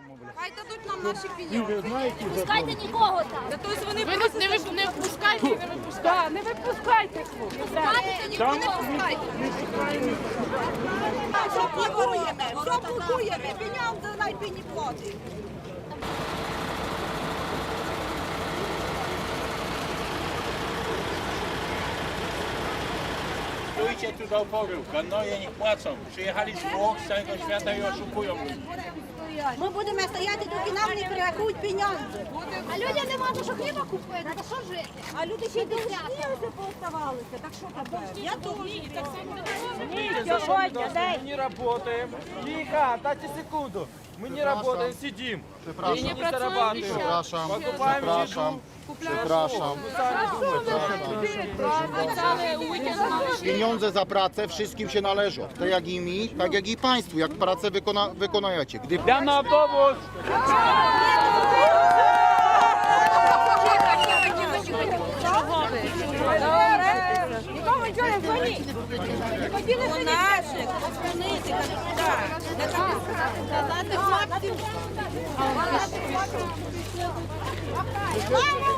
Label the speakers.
Speaker 1: додому, блядь.
Speaker 2: Хай дадуть нам наші
Speaker 1: І Не знаєте?
Speaker 3: Пускайте нікого там.
Speaker 2: Тобто
Speaker 4: Ви не, не, ви- не впускайте не випускайте.
Speaker 5: Не випускайте хлопці.
Speaker 2: пускайте, ніхто не пускайте.
Speaker 6: Що блокуєте? Що блокуєте? Пеняв за найпіні плоти.
Speaker 1: Stójcie tu do oporu, kanoje nie płacą. Przyjechali z Włoch, z całego świata i oszukują ludzi.
Speaker 6: Ми будемо стояти, доки нам не прирахують пенянзи.
Speaker 3: А людям нема за що хліба купити, та що жити?
Speaker 6: А люди ще й довжні пооставалися. Так що тепер? Я довжні.
Speaker 5: Сьогодні,
Speaker 7: Мы не работаем. Тихо, дайте секунду. Мы не работаем, сидим.
Speaker 4: І не
Speaker 7: не зарабатываем.
Speaker 8: Przepraszam,
Speaker 7: Покупаем
Speaker 8: przepraszam, przepraszam.
Speaker 4: Обіцяли у вікенд мали
Speaker 8: Pieniądze za pracę wszystkim się należą. Tak jak i mi, tak jak i państwu, jak pracę wykona, wykonujecie. Gdy
Speaker 7: Я на автобус.
Speaker 5: Нікому нічого не дзвоніть. Хотіли
Speaker 6: У наших, останити, так. Казати хлопців.
Speaker 3: Слава Україні!